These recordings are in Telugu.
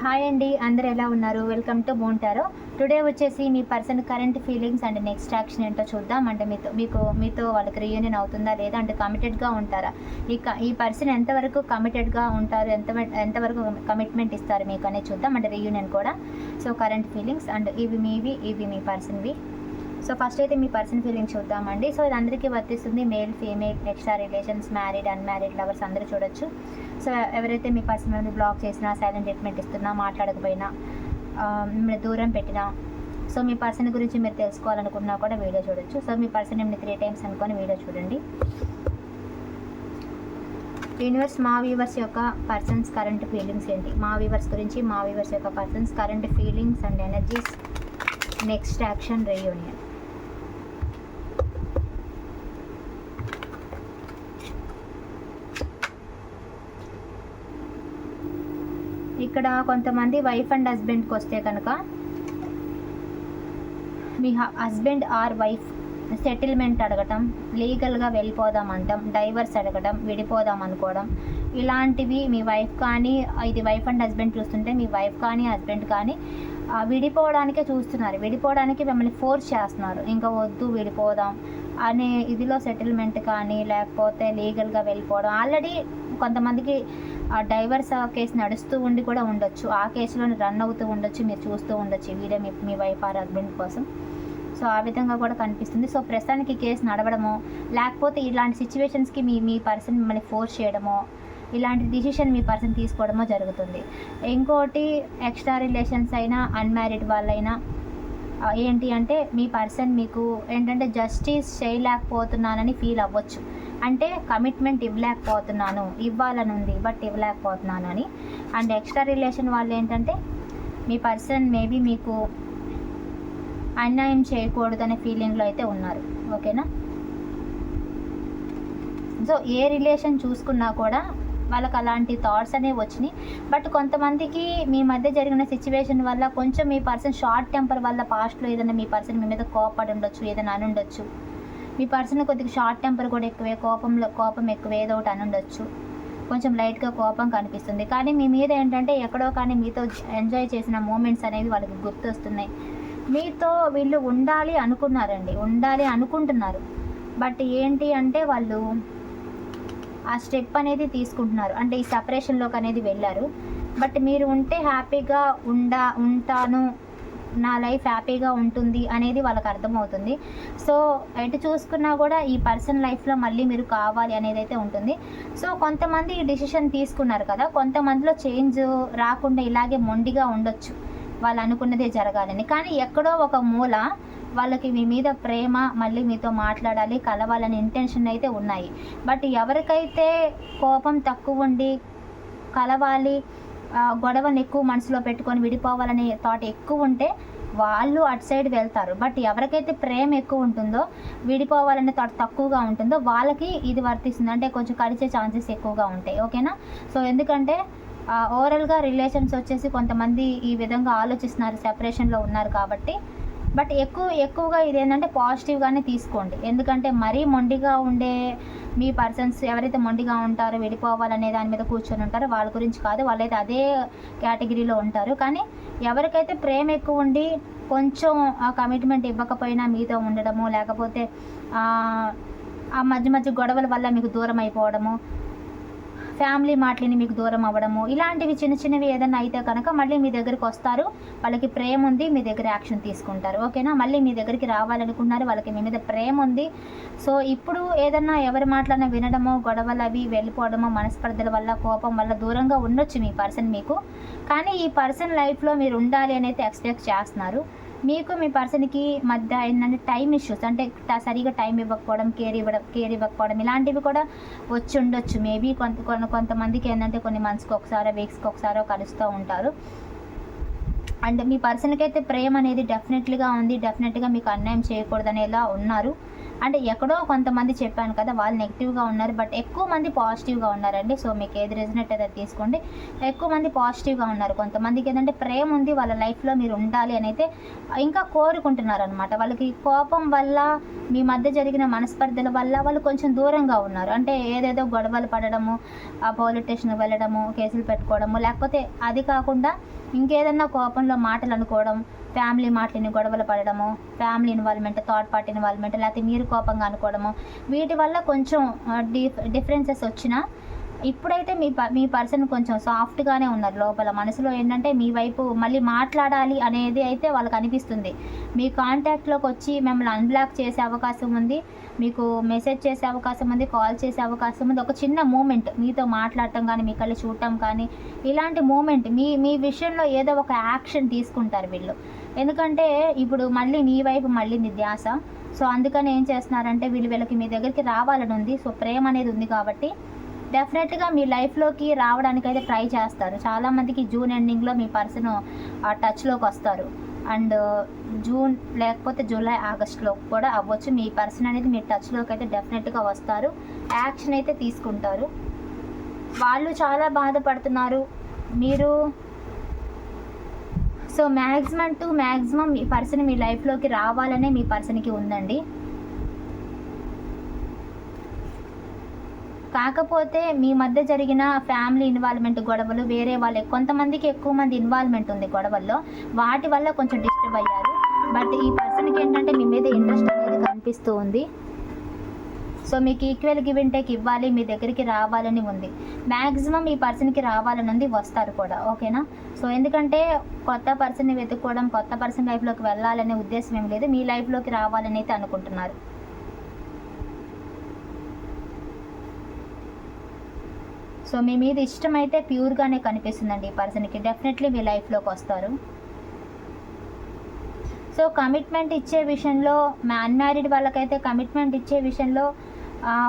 హాయ్ అండి అందరు ఎలా ఉన్నారు? వెల్కమ్ టు బోంటారో టుడే వచ్చేసి మీ person current feelings and next action ఏంటో చూద్దాం. అంటే మీతో మీకు మీతో వాళ్ళకి రీయూనియన్ అవుతుందా లేదా అంటే కమిటెడ్గా ఉంటారా? ఈ క- ఈ పర్సన్ ఎంతవరకు కమిటెడ్గా ఉంటారు? ఎంత ఎంతవరకు కమిట్మెంట్ ఇస్తారు మీకు అనేది చూద్దాం. అంటే రీయూనియన్ కూడా. సో కరెంట్ ఫీలింగ్స్ అండ్ ఇవి మీవి ఇవి మీ పర్సన్వి సో ఫస్ట్ అయితే మీ పర్సన్ ఫీలింగ్ చూద్దామండి. సో ఇది అందరికీ వర్తిస్తుంది. Male female extra relations married unmarried lovers అందరూ చూడొచ్చు. సో ఎవరైతే మీ పర్సన్ మిమ్మల్ని బ్లాక్ చేసినా సైలెంట్ ట్రీట్మెంట్ ఇస్తున్నా మాట్లాడకపోయినా మిమ్మల్ని దూరం పెట్టినా సో మీ పర్సన్ గురించి మీరు తెలుసుకోవాలనుకున్నా కూడా వీడియో చూడొచ్చు. సో మీ పర్సన్ ఏమి త్రీ టైమ్స్ అనుకొని వీడియో చూడండి. యూనివర్స్ మా వ్యూవర్స్ యొక్క పర్సన్స్ కరెంట్ ఫీలింగ్స్ ఏంటి? మా వ్యూవర్స్ గురించి మా వ్యూవర్స్ యొక్క persons current feelings and energies. Next action reunion. ఇక్కడ కొంతమంది వైఫ్ అండ్ హస్బెండ్కి వస్తే కనుక మీ హస్బెండ్ ఆర్ వైఫ్ సెటిల్మెంట్ అడగటం లీగల్గా వెళ్ళిపోదాం అంటాం డైవర్స్ అడగడం విడిపోదాం అనుకోవడం ఇలాంటివి మీ వైఫ్ కానీ ఇది వైఫ్ అండ్ హస్బెండ్ చూస్తుంటే మీ వైఫ్ కానీ హస్బెండ్ కానీ విడిపోవడానికే చూస్తున్నారు. విడిపోవడానికి మిమ్మల్ని ఫోర్స్ చేస్తున్నారు. ఇంకా వద్దు విడిపోదాం అనే ఇదిలో సెటిల్మెంట్ కానీ లేకపోతే లీగల్గా వెళ్ళిపోవడం. ఆల్రెడీ కొంతమందికి ఆ డైవర్స్ కేసు నడుస్తూ ఉండి కూడా ఉండొచ్చు. ఆ కేసులో రన్ అవుతూ ఉండొచ్చు మీరు చూస్తూ ఉండొచ్చు. వీడియో మీ మీ వైఫ్ ఆర్ హస్బెండ్ కోసం. సో ఆ విధంగా కూడా కనిపిస్తుంది. సో ప్రస్తుతానికి కేసు నడవడమో లేకపోతే ఇలాంటి సిచ్యువేషన్స్కి మీ మీ పర్సన్ మిమ్మల్ని ఫోర్స్ చేయడమో ఇలాంటి డిసిషన్ మీ పర్సన్ తీసుకోవడమో జరుగుతుంది. ఇంకోటి ఎక్స్ట్రా రిలేషన్స్ అయినా అన్మ్యారీడ్ వాళ్ళైనా ఏంటి అంటే మీ పర్సన్ మీకు ఏంటంటే జస్టిస్ చేయలేకపోతున్నానని ఫీల్ అవ్వచ్చు. అంటే కమిట్మెంట్ ఇవ్వలేకపోతున్నాను ఇవ్వాలని ఉంది బట్ ఇవ్వలేకపోతున్నాను అని. అండ్ ఎక్స్ట్రా రిలేషన్ వాళ్ళు ఏంటంటే మీ పర్సన్ మేబీ మీకు అన్యాయం చేయకూడదు అనే ఫీలింగ్లో అయితే ఉన్నారు. ఓకేనా సో ఏ రిలేషన్ చూసుకున్నా కూడా వాళ్ళకి అలాంటి థాట్స్ అనేవి వచ్చినాయి. బట్ కొంతమందికి మీ మధ్య జరిగిన సిచ్యువేషన్ వల్ల కొంచెం మీ పర్సన్ షార్ట్ టెంపర్ వల్ల పాస్ట్లో ఏదైనా మీ పర్సన్ మీ మీద కోపడి ఉండొచ్చు ఏదైనా అని ఉండొచ్చు మీ పర్సన్ కొద్దిగా షార్ట్ టెంపర్ కూడా ఎక్కువే కోపంలో కోపం ఎక్కువ ఏదో ఒకటి అని ఉండొచ్చు. కొంచెం లైట్గా కోపం కనిపిస్తుంది. కానీ మీ మీద ఏంటంటే ఎక్కడో కానీ మీతో ఎంజాయ్ చేసిన మూమెంట్స్ అనేవి వాళ్ళకి గుర్తొస్తున్నాయి. మీతో వీళ్ళు ఉండాలి అనుకున్నారండి. ఉండాలి అనుకుంటున్నారు. బట్ ఏంటి అంటే వాళ్ళు ఆ స్టెప్ అనేది తీసుకుంటున్నారు. అంటే ఈ సపరేషన్లోకి అనేది వెళ్ళారు. బట్ మీరు ఉంటే హ్యాపీగా ఉండా ఉంటాను నా లైఫ్ హ్యాపీగా ఉంటుంది అనేది వాళ్ళకి అర్థమవుతుంది. సో ఎటు చూసుకున్నా కూడా ఈ పర్సన్ లైఫ్లో మళ్ళీ మీరు కావాలి అనేది అయితే ఉంటుంది. సో కొంతమంది ఈ డిసిషన్ తీసుకున్నారు కదా కొంతమందిలో చేంజ్ రాకుండా ఇలాగే మొండిగా ఉండొచ్చు. వాళ్ళు అనుకున్నదే జరగాలని. కానీ ఎక్కడో ఒక మూల వాళ్ళకి మీ మీద ప్రేమ మళ్ళీ మీతో మాట్లాడాలి కలవాలని ఇంటెన్షన్ అయితే ఉన్నాయి. బట్ ఎవరికైతే కోపం తక్కువ ఉండి కలవాలి ఆ, గొడవని ఎక్కువ మనసులో పెట్టుకొని విడిపోవాలనే థాట్ ఎక్కువ ఉంటే వాళ్ళు అటు సైడ్ వెళ్తారు. బట్ ఎవరికైతే ప్రేమ ఎక్కువ ఉంటుందో విడిపోవాలనే థాట్ తక్కువగా ఉంటుందో వాళ్ళకి ఇది వర్తిస్తుంది. అంటే కొంచెం కలిసే ఛాన్సెస్ ఎక్కువగా ఉంటాయి. ఓకేనా సో ఎందుకంటే ఓవరాల్గా రిలేషన్స్ వచ్చేసి కొంతమంది ఈ విధంగా ఆలోచిస్తున్నారు సెపరేషన్లో ఉన్నారు కాబట్టి బట్ ఎక్కువ ఎక్కువగా ఇది ఏంటంటే పాజిటివ్గానే తీసుకోండి. ఎందుకంటే మరీ మొండిగా ఉండే మీ పర్సన్స్ ఎవరైతే మొండిగా ఉంటారో వెళ్ళిపోవాలనే దాని మీద కూర్చొని ఉంటారో వాళ్ళ గురించి కాదు వాళ్ళైతే అదే కేటగిరీలో ఉంటారు. కానీ ఎవరికైతే ప్రేమ ఎక్కువ ఉండి కొంచెం ఆ కమిట్మెంట్ ఇవ్వకపోయినా మీతో ఉండడము లేకపోతే ఆ మధ్య మధ్య గొడవల వల్ల మీకు దూరం అయిపోవడము ఫ్యామిలీ మాటలని మీకు దూరం అవ్వడము ఇలాంటివి చిన్న చిన్నవి ఏదైనా అయితే కనుక మళ్ళీ మీ దగ్గరికి వస్తారు. వాళ్ళకి ప్రేమ ఉంది మీ దగ్గర యాక్షన్ తీసుకుంటారు. ఓకేనా? మళ్ళీ మీ దగ్గరికి రావాలనుకున్నారు వాళ్ళకి మీ మీద ప్రేమ ఉంది. సో ఇప్పుడు ఏదన్నా ఎవరి మాటలన్నా వినడమో గొడవలు అవి వెళ్ళిపోవడమో మనస్పర్ధల వల్ల కోపం వల్ల దూరంగా ఉండొచ్చు మీ పర్సన్ మీకు. కానీ ఈ పర్సన్ లైఫ్లో మీరు ఉండాలి అని అయితే ఎక్స్పెక్ట్ చేస్తున్నారు. మీకు మీ పర్సన్కి మధ్య ఏంటంటే టైం ఇష్యూస్ అంటే సరిగా టైం ఇవ్వకపోవడం కేర్ ఇవ్వడం కేర్ ఇవ్వకపోవడం ఇలాంటివి కూడా వచ్చి ఉండొచ్చు. మేబీ కొంత కొంత కొంతమందికి ఏంటంటే కొన్ని మంత్స్కి ఒకసారో వీక్స్కి ఒకసారో కలుస్తూ ఉంటారు. అండ్ మీ పర్సన్కి అయితే ప్రేమ అనేది డెఫినెట్లీగా ఉంది. డెఫినెట్గా మీకు అన్యాయం చేయకూడదనేలా ఉన్నారు. అంటే ఎక్కడో కొంతమంది చెప్పాను కదా వాళ్ళు నెగిటివ్గా ఉన్నారు బట్ ఎక్కువ మంది పాజిటివ్గా ఉన్నారండి. సో మీకు ఏది రెజినెట్ అయితే అది తీసుకోండి. ఎక్కువ మంది పాజిటివ్గా ఉన్నారు. కొంతమందికి ఏదంటే ప్రేమ ఉంది వాళ్ళ లైఫ్లో మీరు ఉండాలి అని అయితే ఇంకా కోరుకుంటున్నారు అనమాట వాళ్ళకి కోపం వల్ల మీ మధ్య జరిగిన మనస్పర్ధల వల్ల వాళ్ళు కొంచెం దూరంగా ఉన్నారు. అంటే ఏదేదో గొడవలు పడడము ఆ పోలీస్ స్టేషన్కి వెళ్ళడము కేసులు పెట్టుకోవడము లేకపోతే అది కాకుండా ఇంకేదన్నా కోపంలో మాటలు అనుకోవడం ఫ్యామిలీ మాటలని గొడవలు పడడము family involvement third party involvement లేకపోతే మీరు కోపంగా అనుకోవడము వీటి వల్ల కొంచెం డిఫరెన్సెస్ వచ్చినా ఇప్పుడైతే మీ ప మీ పర్సన్ కొంచెం సాఫ్ట్గానే ఉన్నారు లోపల. మనసులో ఏంటంటే మీ వైపు మళ్ళీ మాట్లాడాలి అనేది అయితే వాళ్ళకి అనిపిస్తుంది. మీ కాంటాక్ట్లోకి వచ్చి మిమ్మల్ని అన్బ్లాక్ చేసే అవకాశం ఉంది మీకు మెసేజ్ చేసే అవకాశం ఉంది కాల్ చేసే అవకాశం ఉంది. ఒక చిన్న మూమెంట్ మీతో మాట్లాడటం కానీ మీ కళ్ళు చూడటం కానీ ఇలాంటి మూమెంట్ మీ మీ విషయంలో ఏదో ఒక యాక్షన్ తీసుకుంటారు వీళ్ళు. ఎందుకంటే ఇప్పుడు మళ్ళీ మీ వైపు మళ్ళీ మీ ధ్యాస. సో అందుకని ఏం చేస్తున్నారంటే వీళ్ళు వీళ్ళకి మీ దగ్గరికి రావాలని ఉంది. సో ప్రేమ అనేది ఉంది కాబట్టి డెఫినెట్గా మీ లైఫ్లోకి రావడానికి అయితే ట్రై చేస్తారు. చాలామందికి జూన్ ఎండింగ్లో మీ పర్సన్ ఆ టచ్లోకి వస్తారు. అండ్ జూన్ లేకపోతే జూలై ఆగస్ట్లో కూడా అవ్వచ్చు. మీ పర్సన్ అనేది మీ టచ్లోకి అయితే డెఫినెట్గా వస్తారు. యాక్షన్ అయితే తీసుకుంటారు. వాళ్ళు చాలా బాధపడుతున్నారు. మీరు సో మ్యాక్సిమం టు మ్యాక్సిమం మీ పర్సన్ మీ లైఫ్లోకి రావాలనే మీ పర్సన్కి ఉందండి. కాకపోతే మీ మధ్య జరిగిన ఫ్యామిలీ ఇన్వాల్వ్మెంట్ గొడవలు వేరే వాళ్ళ కొంతమందికి ఎక్కువ మంది ఇన్వాల్వ్మెంట్ ఉంది గొడవల్లో వాటి వల్ల కొంచెం డిస్టర్బ్ అయ్యారు. బట్ ఈ పర్సన్కి ఏంటంటే మీ మీద ఇంట్రెస్ట్ అనేది కనిపిస్తూ ఉంది. సో మీకు ఈక్వల్ గివ్ అండ్ టేక్ ఇవ్వాలి మీ దగ్గరికి రావాలని ఉంది. మ్యాక్సిమం ఈ పర్సన్కి రావాలని ఉంది వస్తారు కూడా. ఓకేనా సో ఎందుకంటే కొత్త పర్సన్ని వెతుక్కోవడం కొత్త పర్సన్ లైఫ్లోకి వెళ్ళాలనే ఉద్దేశం ఏం లేదు. మీ లైఫ్లోకి రావాలని అయితే అనుకుంటున్నారు. సో మీ మీద ఇష్టం అయితే ప్యూర్గానే కనిపిస్తుందండి ఈ పర్సన్కి డెఫినెట్లీ మీ లైఫ్లోకి వస్తారు. సో కమిట్మెంట్ ఇచ్చే విషయంలో మా అన్మ్యారీడ్ వాళ్ళకైతే కమిట్మెంట్ ఇచ్చే విషయంలో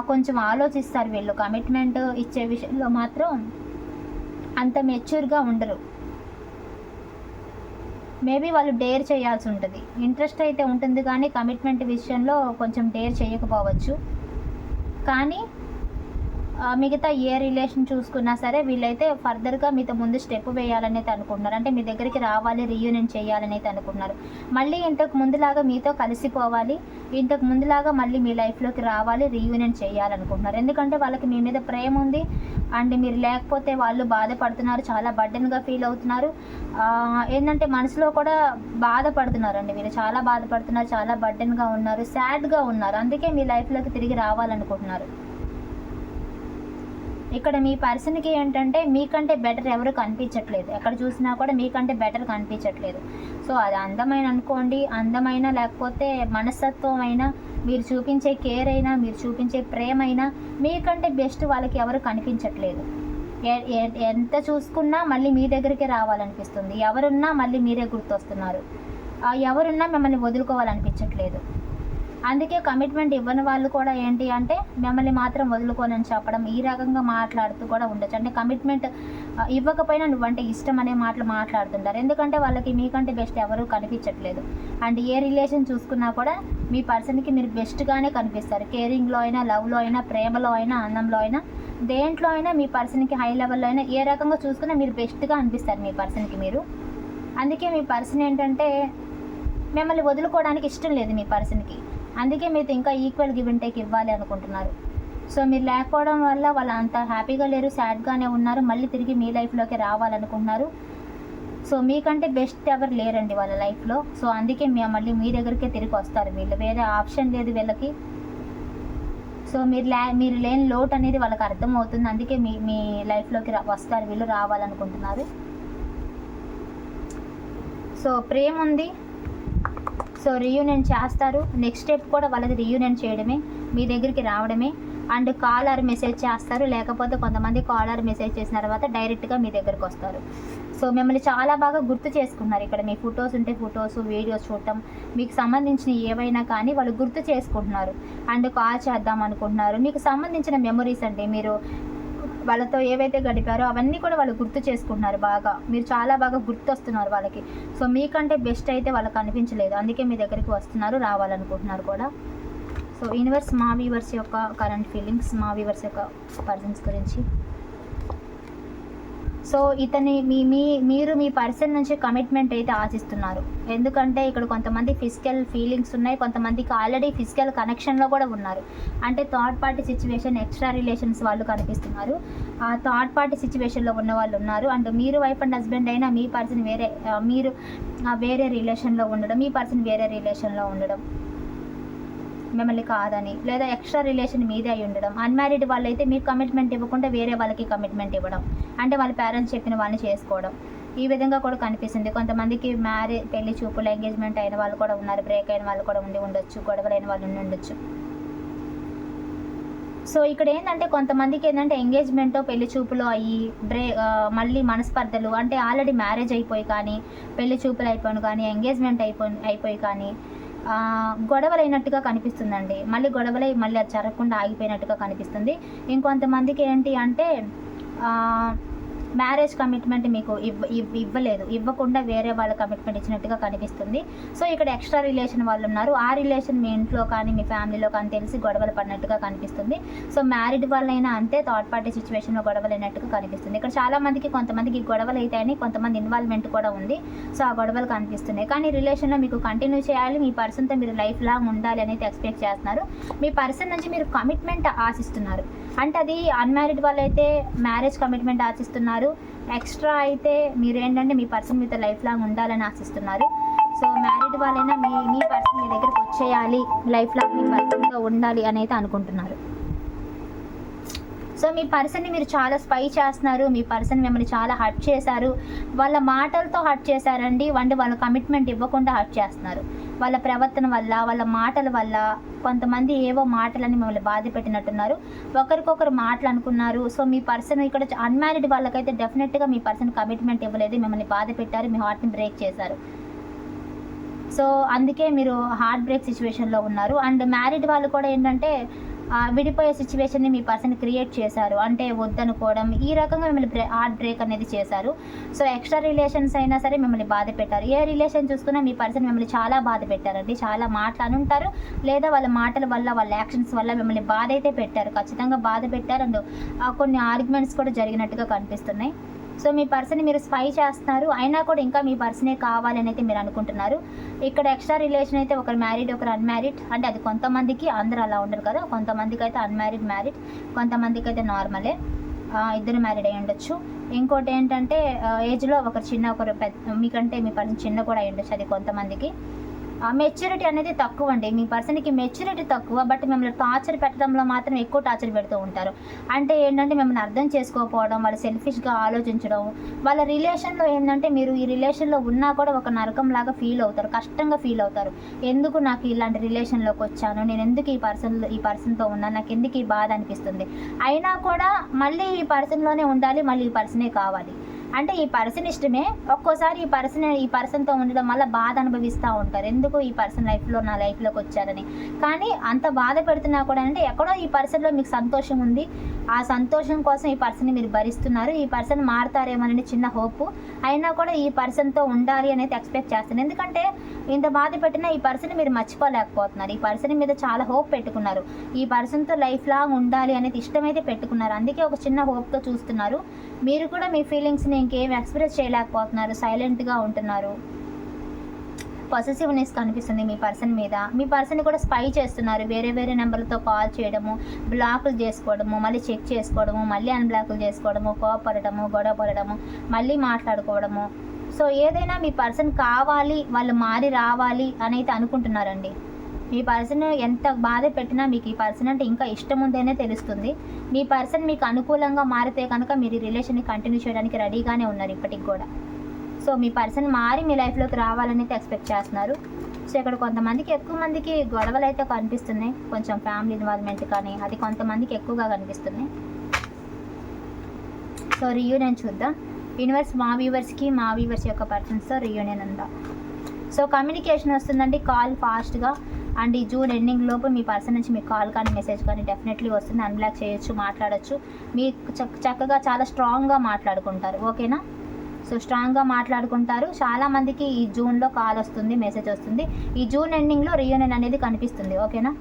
కొంచెం ఆలోచిస్తారు వీళ్ళు. కమిట్మెంట్ ఇచ్చే విషయంలో మాత్రం అంత మెచ్యూర్గా ఉండరు. మేబీ వాళ్ళు డేర్ చేయాల్సి ఉంటుంది. ఇంట్రెస్ట్ అయితే ఉంటుంది కానీ కమిట్మెంట్ విషయంలో కొంచెం డేర్ చేయకపోవచ్చు. కానీ మిగతా ఏ రిలేషన్ చూసుకున్నా సరే వీళ్ళైతే ఫర్దర్గా మీతో ముందు స్టెప్ వేయాలని అనుకుంటున్నారు. అంటే మీ దగ్గరికి రావాలి రీయూనియన్ చేయాలనేది అనుకుంటున్నారు. మళ్ళీ ఇంతకు ముందులాగా మీతో కలిసిపోవాలి ఇంతకు ముందులాగా మళ్ళీ మీ లైఫ్లోకి రావాలి రీయూనియన్ చేయాలనుకుంటున్నారు. ఎందుకంటే వాళ్ళకి మీ మీద ప్రేమ ఉంది. అండ్ మీరు లేకపోతే వాళ్ళు బాధపడుతున్నారు చాలా బర్డెన్గా ఫీల్ అవుతున్నారు. ఏంటంటే మనసులో కూడా బాధపడుతున్నారండి వీళ్ళు. చాలా బాధపడుతున్నారు చాలా బర్డెన్గా ఉన్నారు సాడ్గా ఉన్నారు. అందుకే మీ లైఫ్లోకి తిరిగి రావాలనుకుంటున్నారు. ఇక్కడ మీ పర్సన్కి ఏంటంటే మీకంటే బెటర్ ఎవరు కనిపించట్లేదు. ఎక్కడ చూసినా కూడా మీకంటే బెటర్ కనిపించట్లేదు. సో అది అందమైన అనుకోండి. అందమైన లేకపోతే మనస్తత్వం అయినా మీరు చూపించే కేర్ అయినా మీరు చూపించే ప్రేమ అయినా మీకంటే బెస్ట్ వాళ్ళకి ఎవరు కనిపించట్లేదు. ఎ- ఎంత చూసుకున్నా మళ్ళీ మీ దగ్గరికే రావాలనిపిస్తుంది. ఎవరున్నా మళ్ళీ మీరే గుర్తొస్తున్నారు. ఎవరున్నా మిమ్మల్ని వదులుకోవాలనిపించట్లేదు. అందుకే కమిట్మెంట్ ఇవ్వని వాళ్ళు కూడా ఏంటి అంటే మిమ్మల్ని మాత్రం వదులుకోనని చెప్పడం ఈ రకంగా మాట్లాడుతూ కూడా ఉండొచ్చు. అంటే కమిట్మెంట్ ఇవ్వకపోయినా నువ్వంటే ఇష్టం అనే మాటలు మాట్లాడుతుంటారు. ఎందుకంటే వాళ్ళకి మీకంటే బెస్ట్ ఎవరు కనిపించట్లేదు. అండ్ ఏ రిలేషన్ చూసుకున్నా కూడా మీ పర్సన్కి మీరు బెస్ట్గానే కనిపిస్తారు. కేరింగ్లో అయినా లవ్లో అయినా ప్రేమలో అయినా అందంలో అయినా దేంట్లో అయినా మీ పర్సన్కి హై లెవెల్లో అయినా ఏ రకంగా చూసుకున్నా మీరు బెస్ట్గా అనిపిస్తారు మీ పర్సన్కి మీరు. అందుకే మీ పర్సన్ ఏంటంటే మిమ్మల్ని వదులుకోవడానికి ఇష్టం లేదు మీ పర్సన్కి. అందుకే మీతో ఇంకా ఈక్వల్ గివ్ అండ్ టేక్ ఇవ్వాలి అనుకుంటున్నారు. సో మీరు లేకపోవడం వల్ల వాళ్ళు అంత హ్యాపీగా లేరు సాడ్గానే ఉన్నారు మళ్ళీ తిరిగి మీ లైఫ్లోకి రావాలనుకుంటున్నారు. సో మీకంటే బెస్ట్ ఎవరు లేరండి వాళ్ళ లైఫ్లో సో అందుకే మీ మళ్ళీ మీ దగ్గరికే తిరిగి వస్తారు వీళ్ళు. వేరే ఆప్షన్ లేదు వీళ్ళకి. సో మీరు లే మీరు లేని లోటు అనేది వాళ్ళకి అర్థమవుతుంది. అందుకే మీ మీ లైఫ్లోకి రా- వస్తారు వీళ్ళు రావాలనుకుంటున్నారు. సో ప్రేమ ఉంది. సో రీయూనియన్ చేస్తారు. నెక్స్ట్ స్టెప్ కూడా వాళ్ళది రీయూనియన్ చేయడమే మీ దగ్గరికి రావడమే. అండ్ కాల్ ఆర్ మెసేజ్ చేస్తారు. లేకపోతే కొంతమంది కాల్ ఆర్ మెసేజ్ చేసిన తర్వాత డైరెక్ట్గా మీ దగ్గరికి వస్తారు. సో మిమ్మల్ని చాలా బాగా గుర్తు చేసుకున్నారు ఇక్కడ. మీ ఫొటోస్ ఉంటే ఫొటోస్ వీడియోస్ చూడటం మీకు సంబంధించిన ఏవైనా కానీ వాళ్ళు గుర్తు చేసుకుంటున్నారు. అండ్ కాల్ చేద్దాం అనుకుంటున్నారు. మీకు సంబంధించిన మెమరీస్ అండి. మీరు వాళ్ళతో ఏవైతే గడిపారో అవన్నీ కూడా వాళ్ళు గుర్తు చేసుకుంటున్నారు బాగా. మీరు చాలా బాగా గుర్తొస్తున్నారు వాళ్ళకి. సో మీకంటే బెస్ట్ అయితే వాళ్ళకి అనిపించలేదు. అందుకే మీ దగ్గరికి వస్తున్నారు రావాలనుకుంటున్నారు కూడా. సో యూనివర్స్ మా వీవర్స్ యొక్క కరెంట్ ఫీలింగ్స్ మా వీవర్స్ యొక్క పర్సన్స్ గురించి. సో ఇతని మీ మీ మీరు మీ పర్సన్ నుంచి కమిట్మెంట్ అయితే ఆశిస్తున్నారు. ఎందుకంటే ఇక్కడ కొంతమంది ఫిజికల్ ఫీలింగ్స్ ఉన్నాయి కొంతమందికి ఆల్రెడీ ఫిజికల్ కనెక్షన్లో కూడా ఉన్నారు. అంటే third party situation extra relations వాళ్ళు కనిపిస్తున్నారు. ఆ థర్డ్ పార్టీ సిచ్యువేషన్లో ఉన్న వాళ్ళు ఉన్నారు. అండ్ మీరు వైఫ్ అండ్ హస్బెండ్ అయినా మీ పర్సన్ వేరే మీరు వేరే రిలేషన్లో ఉండడం మీ పర్సన్ వేరే రిలేషన్లో ఉండడం. మిమ్మల్ని కాదని లేదా ఎక్స్ట్రా రిలేషన్ మీదే అయి ఉండడం. అన్మ్యారీడ్ వాళ్ళైతే మీకు కమిట్మెంట్ ఇవ్వకుండా వేరే వాళ్ళకి కమిట్మెంట్ ఇవ్వడం. అంటే వాళ్ళ పేరెంట్స్ చెప్పిన వాళ్ళని చేసుకోవడం. ఈ విధంగా కూడా కనిపిస్తుంది. కొంతమందికి మ్యారేజ్ పెళ్ళి చూపులు ఎంగేజ్మెంట్ అయిన వాళ్ళు కూడా ఉన్నారు. బ్రేక్ అయిన వాళ్ళు కూడా ఉండి ఉండొచ్చు. గొడవలైన వాళ్ళు ఉండి ఉండొచ్చు. సో ఇక్కడ ఏంటంటే కొంతమందికి ఏంటంటే ఎంగేజ్మెంట్ పెళ్ళి చూపులు అయ్యి బ్రే మళ్ళీ మనస్పర్ధలు అంటే ఆల్రెడీ మ్యారేజ్ అయిపోయి కానీ పెళ్ళి చూపులు అయిపోయి కానీ ఎంగేజ్మెంట్ అయిపోయి అయిపోయి కానీ గొడవలైనట్టుగా కనిపిస్తుందండి. మళ్ళీ గొడవలై మళ్ళీ అది జరగకుండా ఆగిపోయినట్టుగా కనిపిస్తుంది. ఇంకొంతమందికి ఏంటి అంటే మ్యారేజ్ కమిట్మెంట్ మీకు ఇవ్వ ఇవ్- ఇవ్వలేదు. ఇవ్వకుండా వేరే వాళ్ళ కమిట్మెంట్ ఇచ్చినట్టుగా కనిపిస్తుంది. సో ఇక్కడ ఎక్స్ట్రా రిలేషన్ వాళ్ళు ఉన్నారు. ఆ రిలేషన్ మీ ఇంట్లో కానీ మీ ఫ్యామిలీలో కానీ తెలిసి గొడవలు పడినట్టుగా కనిపిస్తుంది. సో మ్యారీడ్ వాళ్ళైనా అంతే థర్డ్ పార్టీ సిచ్యువేషన్లో గొడవలు అయినట్టుగా కనిపిస్తుంది. ఇక్కడ చాలామందికి కొంతమందికి గొడవలు అయితాయని కొంతమంది ఇన్వాల్వ్మెంట్ కూడా ఉంది. సో ఆ గొడవలు కనిపిస్తున్నాయి. కానీ రిలేషన్లో మీకు కంటిన్యూ చేయాలి. మీ పర్సన్తో మీరు లైఫ్ లాంగ్ ఉండాలి అనేది ఎక్స్పెక్ట్ చేస్తున్నారు. మీ పర్సన్ నుంచి మీరు కమిట్మెంట్ ఆశిస్తున్నారు. అంటే అది అన్మ్యారీడ్ వాళ్ళైతే మ్యారేజ్ కమిట్మెంట్ ఆశిస్తున్నారు. ఎక్స్ట్రా అయితే మీరు ఏంటంటే మీ పర్సన్ మీతో లైఫ్ లాంగ్ ఉండాలని ఆశిస్తున్నారు. సో మ్యారీడ్ వాళ్ళైనా మీ మీ పర్సన్ మీ దగ్గరకు వచ్చేయాలి. లైఫ్ లాంగ్ మీ పర్సన్తో ఉండాలి అని అయితే అనుకుంటున్నారు. సో మీ పర్సన్ని మీరు చాలా స్పై చేస్తున్నారు. మీ పర్సన్ మిమ్మల్ని చాలా హర్ట్ చేశారు. వాళ్ళ మాటలతో హర్ట్ చేశారండి. వండి వాళ్ళ కమిట్మెంట్ ఇవ్వకుండా హర్ట్ చేస్తున్నారు. వాళ్ళ ప్రవర్తన వల్ల వాళ్ళ మాటల వల్ల కొంతమంది ఏవో మాటలని మిమ్మల్ని బాధ పెట్టినట్టున్నారు. ఒకరికొకరు మాటలు అనుకున్నారు సో మీ పర్సన్ ఇక్కడ అన్మ్యారీడ్ వాళ్ళకైతే డెఫినెట్గా మీ పర్సన్ కమిట్మెంట్ ఇవ్వలేదు. మిమ్మల్ని బాధ పెట్టారు. మీ హార్ట్ని బ్రేక్ చేశారు. సో అందుకే మీరు హార్ట్ బ్రేక్ సిచ్యువేషన్లో ఉన్నారు. అండ్ మ్యారీడ్ వాళ్ళు కూడా ఏంటంటే విడిపోయే సిచ్యువేషన్ని మీ పర్సన్ క్రియేట్ చేశారు. అంటే వద్దనుకోవడం ఈ రకంగా మిమ్మల్ని హార్ట్ బ్రేక్ అనేది చేశారు. సో ఎక్స్ట్రా రిలేషన్స్ అయినా సరే మిమ్మల్ని బాధ పెట్టారు. ఏ రిలేషన్ చూసుకున్నా మీ పర్సన్ మిమ్మల్ని చాలా బాధ పెట్టారండి. చాలా మాటలు అనుంటారు లేదా వాళ్ళ మాటల వల్ల వాళ్ళ యాక్షన్స్ వల్ల మిమ్మల్ని బాధ అయితే పెట్టారు. ఖచ్చితంగా బాధ పెట్టారు. అండ్ కొన్ని ఆర్గ్యుమెంట్స్ కూడా జరిగినట్టుగా కనిపిస్తున్నాయి. సో మీ పర్సన్ మీరు స్పై చేస్తున్నారు అయినా కూడా ఇంకా మీ పర్సనే కావాలని అయితే మీరు అనుకుంటున్నారు. ఇక్కడ ఎక్స్ట్రా రిలేషన్ అయితే ఒకరు మ్యారీడ్ ఒకరు అన్మ్యారీడ్. అంటే అది కొంతమందికి అందరూ అలా ఉండరు కదా. కొంతమందికి అయితే అన్మ్యారీడ్ మ్యారీడ్ కొంతమందికి అయితే నార్మలే ఇద్దరు మ్యారీడ్ అయి ఉండొచ్చు. ఇంకోటి ఏంటంటే ఏజ్లో ఒకరు చిన్న ఒకరు పెద్ద మీకంటే మీ పర్సన్ చిన్న కూడా అయి ఉండొచ్చు అది కొంతమందికి. మెచ్యూరిటీ అనేది తక్కువ అండి మీ పర్సన్కి మెచ్యూరిటీ తక్కువ బట్ మిమ్మల్ని టార్చర్ పెట్టడంలో మాత్రం ఎక్కువ టార్చర్ పెడుతూ ఉంటారు. అంటే ఏంటంటే మిమ్మల్ని అర్థం చేసుకోకపోవడం వాళ్ళు సెల్ఫిష్గా ఆలోచించడం వాళ్ళ రిలేషన్లో ఏంటంటే మీరు ఈ రిలేషన్లో ఉన్నా కూడా ఒక నరకం లాగా ఫీల్ అవుతారు కష్టంగా ఫీల్ అవుతారు. ఎందుకు నాకు ఇలాంటి రిలేషన్లోకి వచ్చాను? నేను ఎందుకు ఈ పర్సన్ ఈ పర్సన్తో ఉన్నాను? నాకు ఎందుకు ఈ బాధ అనిపిస్తుంది? అయినా కూడా మళ్ళీ ఈ పర్సన్లోనే ఉండాలి మళ్ళీ ఈ పర్సనే కావాలి. అంటే ఈ పర్సన్ ఇష్టమే ఒక్కోసారి ఈ పర్సన్ ఈ పర్సన్తో ఉండడం వల్ల బాధ అనుభవిస్తూ ఉంటారు ఎందుకు ఈ పర్సన్ లైఫ్లో నా లైఫ్లోకి వచ్చారని కానీ అంత బాధ పెడుతున్నా కూడా అంటే ఎక్కడో ఈ పర్సన్లో మీకు సంతోషం ఉంది ఆ సంతోషం కోసం ఈ పర్సన్ని మీరు భరిస్తున్నారు ఈ పర్సన్ మారుతారేమోనని చిన్న హోప్ అయినా కూడా ఈ పర్సన్తో ఉండాలి అనేది ఎక్స్పెక్ట్ చేస్తున్నారు ఎందుకంటే ఇంత బాధ పెట్టినా ఈ పర్సన్ మీరు మర్చిపోలేకపోతున్నారు ఈ పర్సన్ మీద చాలా హోప్ పెట్టుకున్నారు ఈ పర్సన్తో లైఫ్ లాంగ్ ఉండాలి అనేది ఇష్టమైతే పెట్టుకున్నారు అందుకే ఒక చిన్న హోప్తో చూస్తున్నారు మీరు కూడా మీ ఫీలింగ్స్ని ఇంకేం ఎక్స్ప్రెస్ చేయలేకపోతున్నారు సైలెంట్గా ఉంటున్నారు. పొసెసివ్నెస్ కనిపిస్తుంది మీ పర్సన్ మీద. మీ పర్సన్ కూడా స్పై చేస్తున్నారు. వేరే వేరే నెంబర్లతో కాల్ చేయడము బ్లాకులు చేసుకోవడము మళ్ళీ చెక్ చేసుకోవడము మళ్ళీ అన్బ్లాకులు చేసుకోవడము కోపడము గొడవ పడడము మళ్ళీ మాట్లాడుకోవడము. సో ఏదైనా మీ పర్సన్ కావాలి వాళ్ళు మారి రావాలి అనైతే అనుకుంటున్నారండి. మీ పర్సన్ ఎంత బాధ పెట్టినా మీకు ఈ పర్సన్ అంటే ఇంకా ఇష్టం ఉందనే తెలుస్తుంది. మీ పర్సన్ మీకు అనుకూలంగా మారితే కనుక మీరు ఈ రిలేషన్ని కంటిన్యూ చేయడానికి రెడీగానే ఉన్నారు ఇప్పటికి కూడా. సో మీ పర్సన్ మారి మీ లైఫ్లోకి రావాలని అయితే ఎక్స్పెక్ట్ చేస్తున్నారు. సో ఇక్కడ కొంతమందికి ఎక్కువ మందికి గొడవలు అయితే కనిపిస్తున్నాయి. కొంచెం ఫ్యామిలీ ఇన్వాల్వ్మెంట్ కానీ అది కొంతమందికి ఎక్కువగా కనిపిస్తున్నాయి. సో రియూనియన్ చూద్దాం. యూనివర్స్ మా వ్యూవర్స్కి మా వ్యూవర్స్ యొక్క పర్సన్స్తో రియూనియన్ ఉందా? సో కమ్యూనికేషన్ వస్తుందండి కాల్ ఫాస్ట్గా. అండ్ ఈ జూన్ ఎండింగ్ లోపు మీ పర్సన్ నుంచి మీ కాల్ కానీ మెసేజ్ కానీ డెఫినెట్లీ వస్తుంది. అన్బ్లాక్ చేయొచ్చు మాట్లాడొచ్చు. మీ చక్కగా చాలా స్ట్రాంగ్గా మాట్లాడుకుంటారు. ఓకేనా? సో స్ట్రాంగ్గా మాట్లాడుకుంటారు. చాలామందికి ఈ జూన్లో కాల్ వస్తుంది మెసేజ్ వస్తుంది. ఈ జూన్ ఎండింగ్లో రియూనియన్ అనేది కనిపిస్తుంది. ఓకేనా?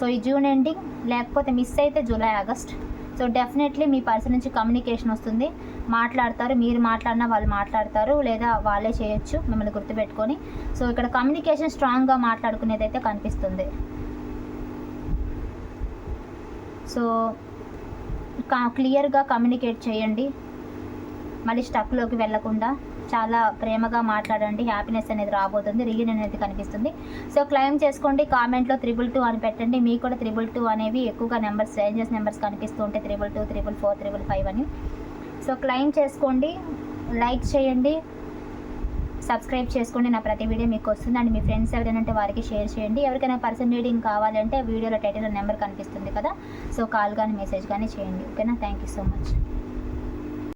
సో ఈ జూన్ ఎండింగ్ లేకపోతే మిస్ అయితే జూలై ఆగస్ట్. సో డెఫినెట్లీ మీ పర్సన్ నుంచి కమ్యూనికేషన్ వస్తుంది. మాట్లాడతారు మీరు మాట్లాడినా వాళ్ళు మాట్లాడతారు లేదా వాళ్ళే చేయొచ్చు మిమ్మల్ని గుర్తుపెట్టుకొని. సో ఇక్కడ కమ్యూనికేషన్ స్ట్రాంగ్గా మాట్లాడుకునేది అయితే కనిపిస్తుంది. సో క్లియర్గా కమ్యూనికేట్ చేయండి. మళ్ళీ స్టక్లోకి వెళ్ళకుండా చాలా ప్రేమగా మాట్లాడండి హ్యాపీనెస్ అనేది రాబోతుంది రీయూనియన్ అనేది కనిపిస్తుంది. సో క్లెయిమ్ చేసుకోండి కామెంట్లో త్రిబుల్ టూ అని పెట్టండి. మీకు కూడా త్రిబుల్ టూ అనేవి ఎక్కువగా నెంబర్స్ స్ట్రేంజర్స్ నెంబర్స్ కనిపిస్తూ ఉంటాయి triple two triple four triple five అని. సో క్లెయిమ్ చేసుకోండి లైక్ చేయండి సబ్స్క్రైబ్ చేసుకోండి. నా ప్రతి వీడియో మీకు వస్తుంది. అండ్ మీ ఫ్రెండ్స్ ఎవరైనా ఉంటే వారికి షేర్ చేయండి. ఎవరికైనా పర్సన్ రీడింగ్ కావాలంటే వీడియోలో టైటిల్ నెంబర్ కనిపిస్తుంది కదా. సో కాల్ కానీ మెసేజ్ కానీ చేయండి. ఓకేనా థ్యాంక్ యూ సో మచ్